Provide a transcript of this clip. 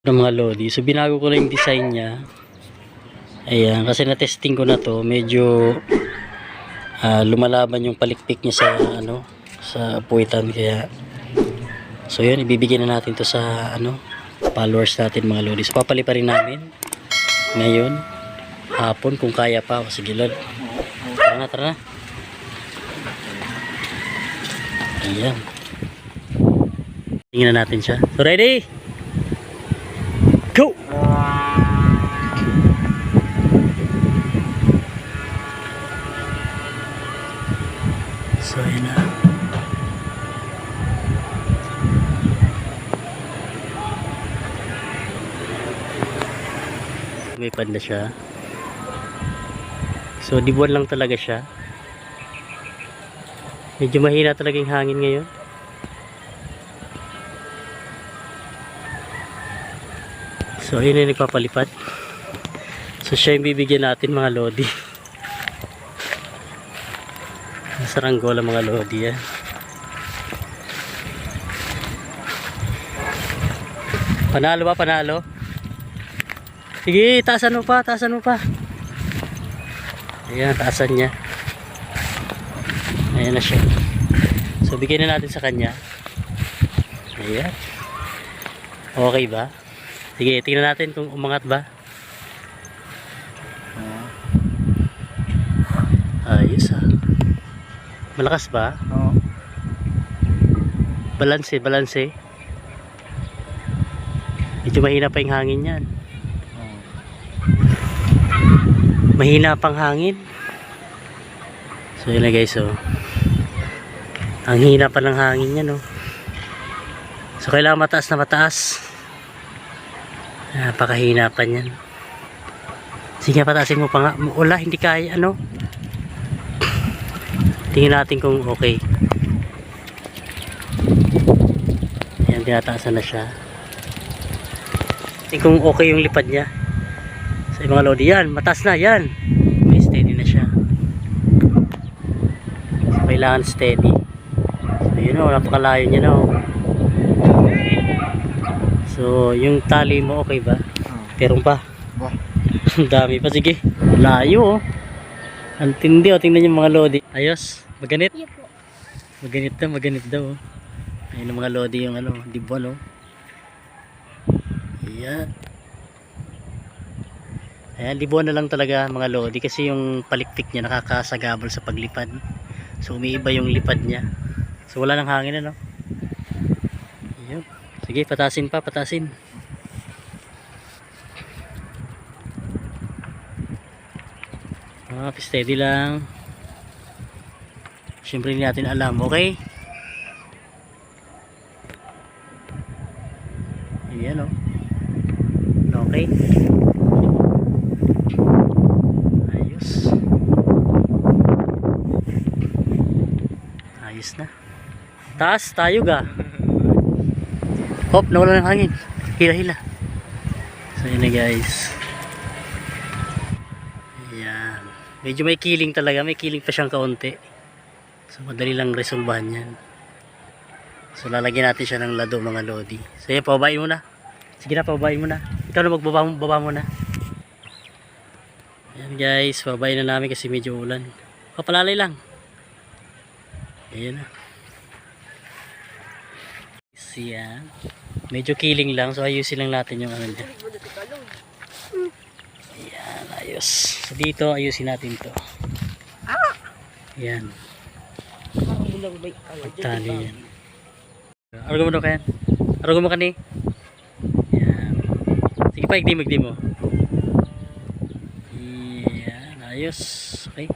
ng mga Lodi. So binago ko na yung design niya. Ayan, kasi na-testing ko na to, medyo ah, lumalaban yung palikpik niya sa ano, sa puwitan kaya So yun, ibibigay na natin to sa ano, followers natin mga Lodi. So papali pa rin namin ngayon hapon kung kaya pa. O, sige Lord. Tara na, tara na. Ayan. Tingnan natin siya. So ready? Go! So, yun na. May panda siya. So, dibuan lang talaga siya. Medyo mahina talaga yung hangin ngayon. So, ayun yung nagpapalipad. So, siya yung bibigyan natin mga lodi. Saranggola mga lodi yan. Panalo ba? Panalo? Sige, taasan mo pa, taasan mo pa. Ayan, taasan niya. Ayan na siya. So, bigyan na natin sa kanya. Ayan. Okay ba? Sige, tingnan natin kung umangat ba. Ayos ah. Malakas ba? Oo. Balanse, balanse. Medyo mahina pa yung hangin yan. Mahina pang hangin. So yun na guys, oh. Ang hina pa ng hangin yan, oh. So kailangan mataas na mataas. Napakahina pa niyan. Sige, pataasin mo pa nga. Wala, hindi kaya, ano. Tingnan natin kung okay. Ayan, tinataasan na siya. Tingnan kung okay yung lipad niya. Sa mga lodi, yan, mataas na, yan. May steady na siya. Kailangan steady. So, yun o, napakalayo niya na o. So, yung tali mo, okay ba? Pero pa. Ba? Ang dami pa, sige. Layo oh. Ang tindi oh, tingnan yung mga lodi. Ayos, maganit. Iyo po. Maganit na, maganit daw. oh. Ayun ang mga lodi yung ano, dibon oh. Ayan. Ayan, libuan na lang talaga mga lodi kasi yung palikpik niya nakakasagabol sa paglipad. So umiiba yung lipad niya. So wala nang hangin ano. Sige, patasin pa, patasin. Ah, steady lang. Siyempre hindi natin alam, okay? Ayan o. Okay. Ayos. Ayos na. Taas, tayo ga. Hop, nawala ng hangin. Hila, hila. So yun na guys. Ayan. Medyo may kiling talaga. May kiling pa siyang kaunti. So madali lang resolbahan yan. So lalagyan natin siya ng lado mga lodi. So yan, pababain mo. Sige na, pababain mo na. Ikaw na magbaba mo, baba mo. Ayan guys, pababain na namin kasi medyo ulan. Papalalay lang. Ayan na. Siya. Medyo kiling lang, so ayusin lang natin yung ano niya. Ayan, ayos. So dito, ayusin natin to. Ayan. Pagtali yan. Arago mo kayan. Arago mo kani. Yan. Sige pa, igdi mo, igdi mo. Yan, ayos. Okay.